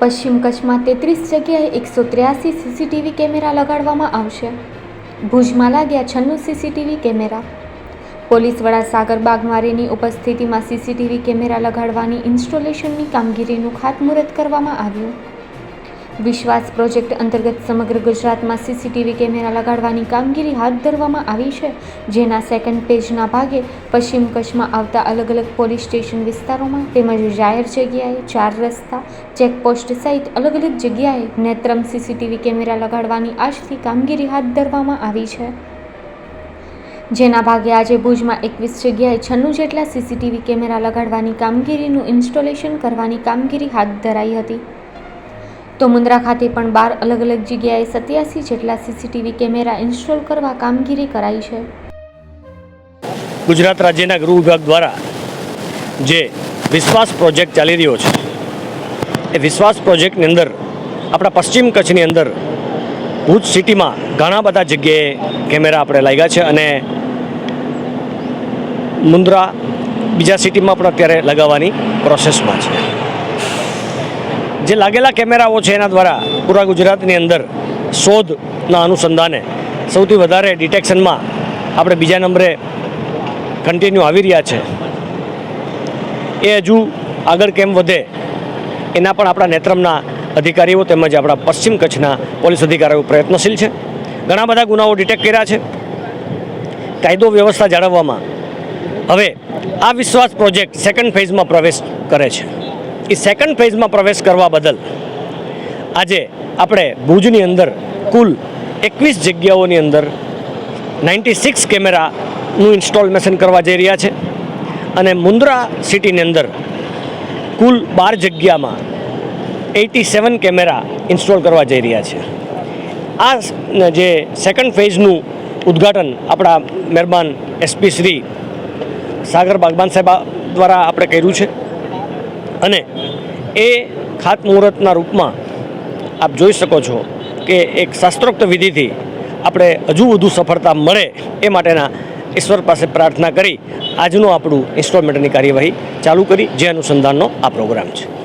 પશ્ચિમ કચ્છમાં તેત્રીસ જગ્યાએ એકસો ત્ર્યાસી સીસીટીવી કેમેરા લગાડવામાં આવશે. ભુજમાં લાગ્યા છન્નું સીસીટીવી કેમેરા. પોલીસ વડા સાગર બાગમારેની ઉપસ્થિતિમાં સીસીટીવી કેમેરા લગાડવાની ઇન્સ્ટોલેશનની કામગીરીનું ખાતમુહૂર્ત કરવામાં આવ્યું. વિશ્વાસ પ્રોજેક્ટ અંતર્ગત સમગ્ર ગુજરાતમાં સીસીટીવી કેમેરા લગાડવાની કામગીરી હાથ ધરવામાં આવી છે, જેના સેકન્ડ પેજના ભાગે પશ્ચિમ કચ્છમાં આવતા અલગ અલગ પોલીસ સ્ટેશન વિસ્તારોમાં તેમજ જાહેર જગ્યાએ ચાર રસ્તા, ચેકપોસ્ટ સહિત અલગ અલગ જગ્યાએ નેત્રમ સીસીટીવી કેમેરા લગાડવાની આજથી કામગીરી હાથ ધરવામાં આવી છે. જેના ભાગે આજે ભુજમાં એકવીસ જગ્યાએ છન્નું જેટલા સીસીટીવી કેમેરા લગાડવાની કામગીરીનું ઇન્સ્ટોલેશન કરવાની કામગીરી હાથ ધરાઈ હતી. તો મુન્દ્રા ખાતે પણ બાર અલગ અલગ જગ્યાએ સત્યાસી જેટલા સીસીટીવી કેમેરા ઇન્સ્ટોલ કરવા કામગીરી કરાઈ છે. ગુજરાત રાજ્યના ગૃહ વિભાગ દ્વારા જે વિશ્વાસ પ્રોજેક્ટ ચાલી રહ્યો છે, એ વિશ્વાસ પ્રોજેક્ટની અંદર, આપણા પશ્ચિમ કચ્છની અંદર, ભુજ સિટીમાં ઘણા બધા જગ્યાએ કેમેરા આપણે લાગ્યા છે અને મુન્દ્રા બીજા સિટીમાં પણ અત્યારે લગાવવાની પ્રોસેસમાં છે. જે લાગેલા કેમેરાઓ છે એના દ્વારા પૂરા ગુજરાતની અંદર શોધના અનુસંધાને સૌથી વધારે ડિટેક્શનમાં આપણે બીજા નંબરે કન્ટિન્યુ આવી રહ્યા છે. એ હજુ આગળ કેમ વધે એના પણ આપણા નેત્રમના અધિકારીઓ તેમજ આપણા પશ્ચિમ કચ્છના પોલીસ અધિકારીઓ પ્રયત્નશીલ છે. ઘણા બધા ગુનાઓ ડિટેક્ટ કર્યા છે. કાયદો વ્યવસ્થા જાળવવામાં. હવે આ વિશ્વાસ પ્રોજેક્ટ સેકન્ડ ફેઝમાં પ્રવેશ કરે છે. એ સેકન્ડ ફેઝમાં પ્રવેશ કરવા બદલ આજે આપણે ભુજની અંદર કુલ એકવીસ જગ્યાઓની અંદર નાઇન્ટી સિક્સ કેમેરાનું ઇન્સ્ટોલમેશન કરવા જઈ રહ્યા છે. અને મુન્દ્રા સિટીની અંદર કુલ બાર જગ્યામાં એટી સેવન કેમેરા ઇન્સ્ટોલ કરવા જઈ રહ્યા છે. આ જે સેકન્ડ ફેઝનું ઉદ્ઘાટન આપણા મહેરબાન એસપી શ્રી સાગર બાગબાન સાહેબ દ્વારા આપણે કર્યું છે. અને એ ખાતમુહૂર્તના રૂપમાં આપ જોઈ શકો છો કે એક શાસ્ત્રોક્ત વિધિથી આપણે હજુ વધુ સફળતા મળે એ માટેના ઈશ્વર પાસે પ્રાર્થના કરી આજનું આપણું ઇન્સ્ટોલમેન્ટની કાર્યવાહી ચાલુ કરી જે અનુસંધાનનો આ પ્રોગ્રામ છે.